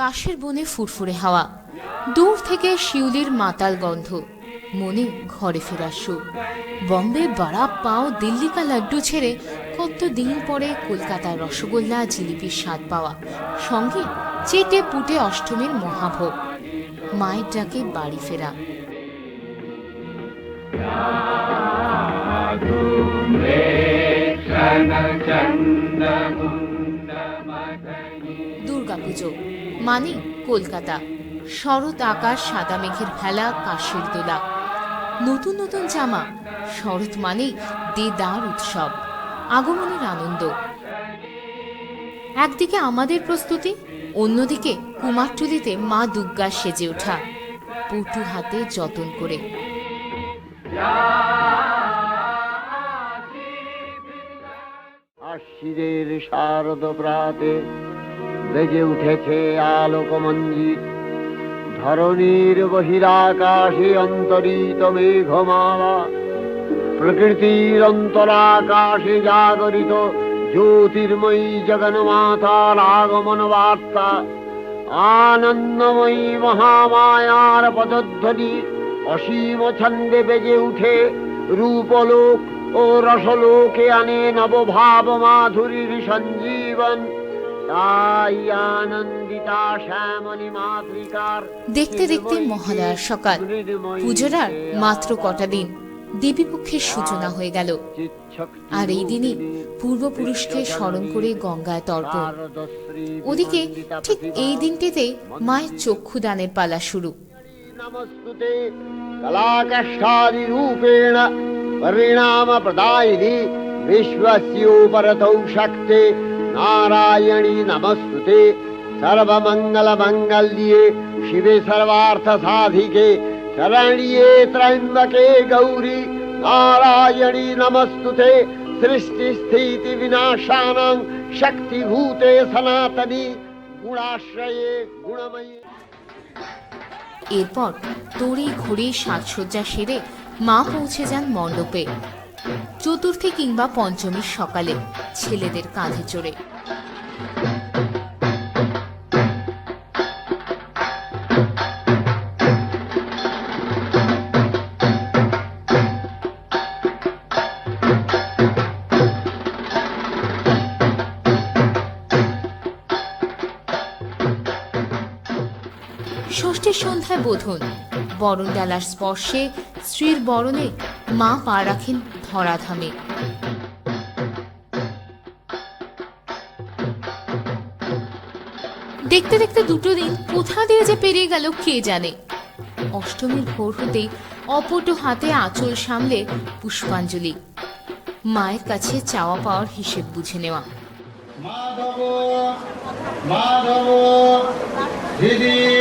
কাশের বনে ফুরফুরে হাওয়া। দূর থেকে শিউলির মাতাল গন্ধ। মনে ঘরে ফেরার সুর বম্বে বাড়া পাও দিল্লি কা লাড্ডু ছেড়ে কত দিন পরে কলকাতার রসগোল্লা, জিলিপির স্বাদ পাওয়া। সঙ্গে চেটে পুটে অষ্টমীর মহাভোগ। মায়ের ডাকে বাড়ি ফেরা। দুর্গাপুজো মানে কলকাতা। শরৎ আকাশ, সাদা মেঘের ভেলা, কাশের দোলা। নতুন নতুন জামা। শরৎ মানেই দেদার উৎসব। আগমনের আনন্দ। একদিকে আমাদের প্রস্তুতি, অন্যদিকে কুমারটুলিতে মা দুর্গা সেজে ওঠা। পটু হাতে যতন করে। আশিরের শারদ প্রাতে বেজে উঠেছে আলোকমঞ্জিত ধরণীর বহিরাকাশে অন্তরিত মেঘমালা। প্রকৃতির অন্তরাকাশে জাগরিত জ্যোতির্ময়ী জগন্মাতার আগমন বার্তা। আনন্দময়ী মহামায়ার পদধ্বনি অসীম ছন্দে বেজে উঠে। রূপলোক ও রসলোকে আনে নবভাব মাধুরীর সঞ্জীবন। দেখতে দেখতে মহালয়ার সকাল। পুজোর আর মাত্র কটা দিন। দেবীপক্ষের সূচনা হয়ে গেল। আর এই দিনই পূর্বপুরুষকে স্মরণ করে গঙ্গায় তর্পণ। ওদিকে ঠিক এই দিনটিতে মায়ের চক্ষুদানের পালা শুরু। পরিণাম প্রদায়িনি বিশ্বস্যোপরতৌ শক্তে শিবে সর্বার্থ সাধিকে শরণ্যে ত্রয়ম্বকে গৌরী নারায়ণী নমস্তুতে সৃষ্টি স্থিতি বিনাশানাং শক্তিভূতে সনাতনী গুণাশ্রয়ে গুণময়ী এরপর তড়ি ঘড়ি সাজসজ্জা সেরে মা পৌঁছে যান মণ্ডপে। চতুর্থী কিংবা পঞ্চমীর সকালে ছেলেদের কাঁধে চড়ে। ষষ্ঠীর সন্ধ্যায় বোধন। বরণ ডালার স্পর্শে স্ত্রীর বরণে মা পা রাখেন ধরাধামে দেখতে দেখতে দুটো দিন কোথা দিয়ে যে পেরিয়ে গেল কে জানে। অষ্টমীর ভোর হতেই অপট হাতে আঁচল সামলে পুষ্পাঞ্জলি। মায়ের কাছে চাওয়া পাওয়ার হিসেব বুঝে নেওয়া। মাধব মাধব, দিদি।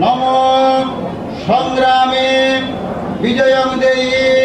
নম সংগ্রামে বিজয়ং দেয়ী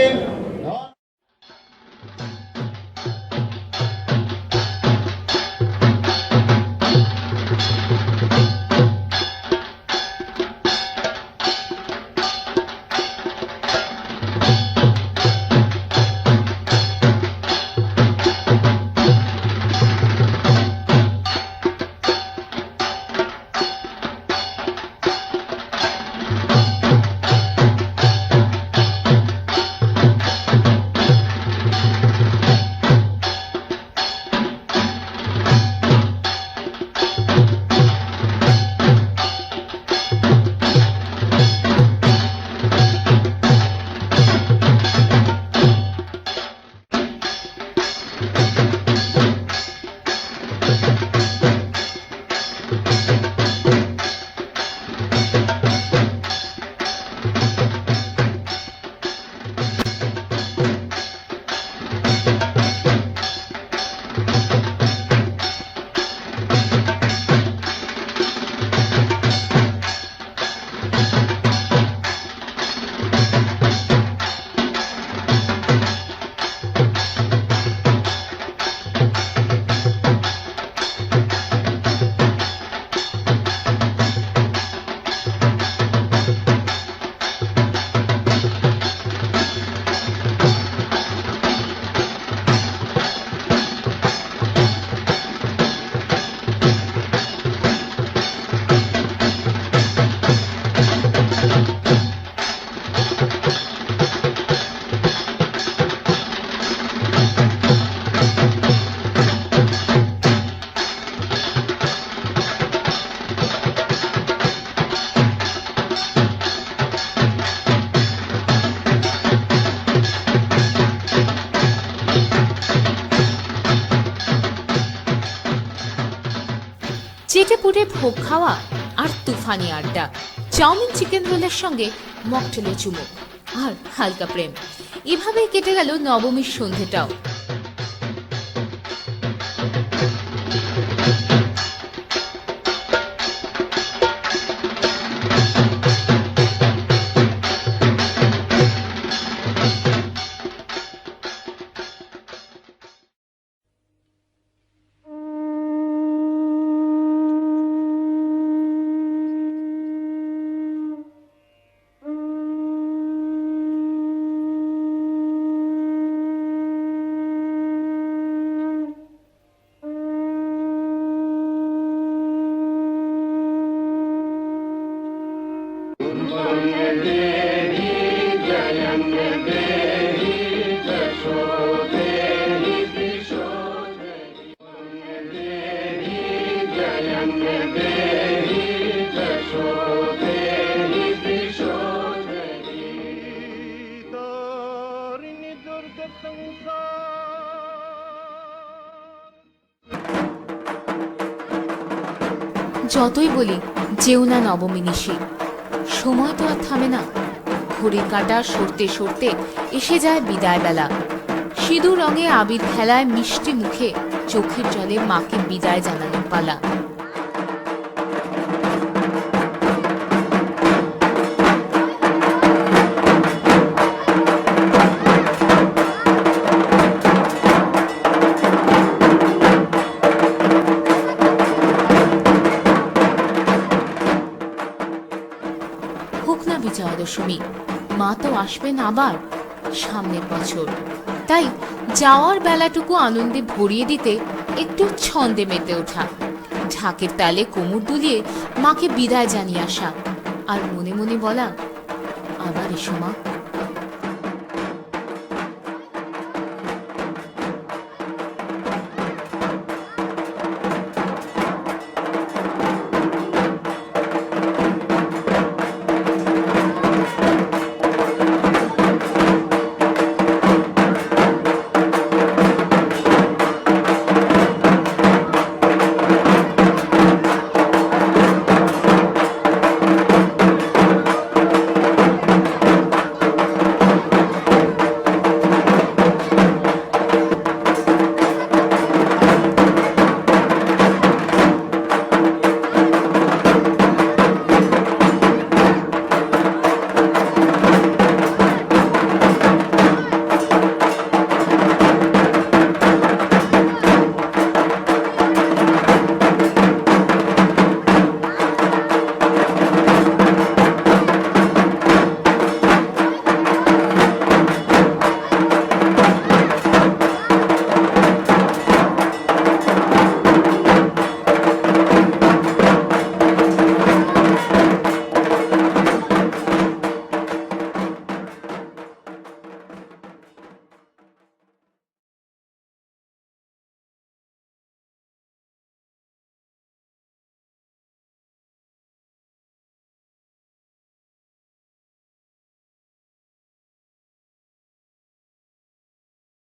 কেটে পুড়ে ভোগ খাওয়া আর তুফানি আড্ডা। চাউমিন, চিকেন রোলের সঙ্গে মকটেলে চুমুক। আর হালকা প্রেম। এভাবেই কেটে গেল নবমীর সন্ধেটাও। যতই বলি, যেও না নবমী নিশি। সময় তো আর থামে না। ঘড়ির কাঁটা সরতে সরতে এসে যায় বিদায় বেলা। সিঁদুর রঙে আবির খেলায় মিষ্টি মুখে চোখের জলে মাকে বিদায় জানানোর পালা। হোক না বিজয়া দশমী। মা তো আসবেন আবার সামনের বছর। তাই যাওয়ার বেলাটুকু আনন্দে ভরিয়ে দিতে একটু ছন্দে মেতে ওঠা। ঢাকের তালে কোমর দুলিয়ে মাকে বিদায় জানিয়ে আসা। আর মনে মনে বলা, আবার এসো মা।